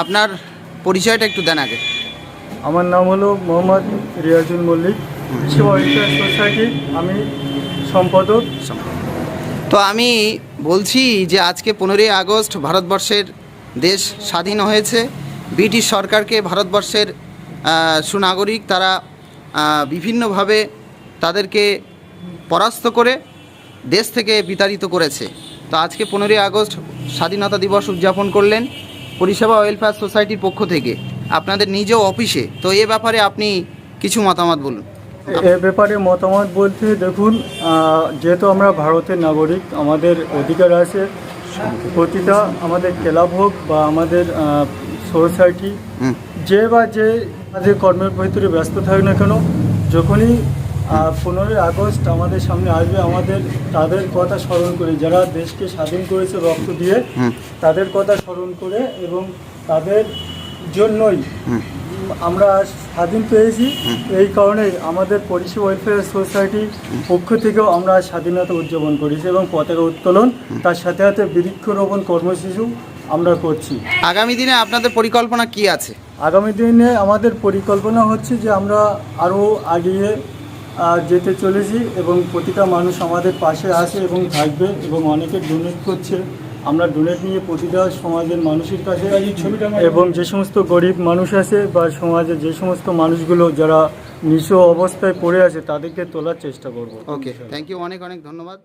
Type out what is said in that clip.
আপনার পরিচয়টা একটু দেন আগে। আমার নাম হলো মোহাম্মদ রিয়াজুল মল্লিক। সোসাইটি আমি সম্পাদক। তো আমি বলছি যে আজকে পনেরোই আগস্ট ভারতবর্ষের দেশ স্বাধীন হয়েছে। ব্রিটিশ সরকারকে ভারতবর্ষের সুনাগরিক তারা বিভিন্নভাবে তাদেরকে পরাস্ত করে দেশ থেকে বিতাড়িত করেছে। তো আজকে পনেরোই আগস্ট স্বাধীনতা দিবস উদযাপন করলেন। পরিষেবা ওয়েলফেয়ার সোসাইটির পক্ষ থেকে আপনাদের নিজ অফিসে। তো এ ব্যাপারে আপনি কিছু মতামত বলুন। এ ব্যাপারে মতামত বলতে দেখুন যেহেতু আমরা ভারতের নাগরিক আমাদের অধিকার আছে প্রতিটা আমাদের ক্লাব হোক বা আমাদের সোসাইটি যে বা যে আমাদের কর্মের ভিতরে ব্যস্ত থাকে না কেন যখনই পনেরোই আগস্ট আমাদের সামনে আসবে আমাদের তাদের কথা স্মরণ করে যারা দেশকে স্বাধীন করেছে রক্ত দিয়ে তাদের কথা স্মরণ করে এবং তাদের জন্যই আমরা স্বাধীন পেয়েছি। এই কারণে আমাদের পরিষেবা ওয়েলফেয়ার সোসাইটির পক্ষ থেকেও আমরা স্বাধীনতা উদযাপন করেছি এবং পতাকা উত্তোলন তার সাথে সাথে বৃক্ষরোপণ কর্মসূচিও আমরা করছি। আগামী দিনে আপনাদের পরিকল্পনা কি আছে? আগামী দিনে আমাদের পরিকল্পনা হচ্ছে যে আমরা আরও আগিয়ে যেতে চলেছি এবং প্রতিটা মানুষ আমাদের পাশে আছে এবং থাকবে এবং অনেকে ডোনেট করছে। আমরা ডোনেট নিয়ে প্রতিটা সমাজের মানুষের কাছে এবং যে সমস্ত গরিব মানুষ আছে বা সমাজে যে সমস্ত মানুষগুলো যারা নিঃস্ব অবস্থায় পড়ে আছে, তাদেরকে তোলার চেষ্টা করব। ওকে থ্যাংক ইউ অনেক অনেক ধন্যবাদ।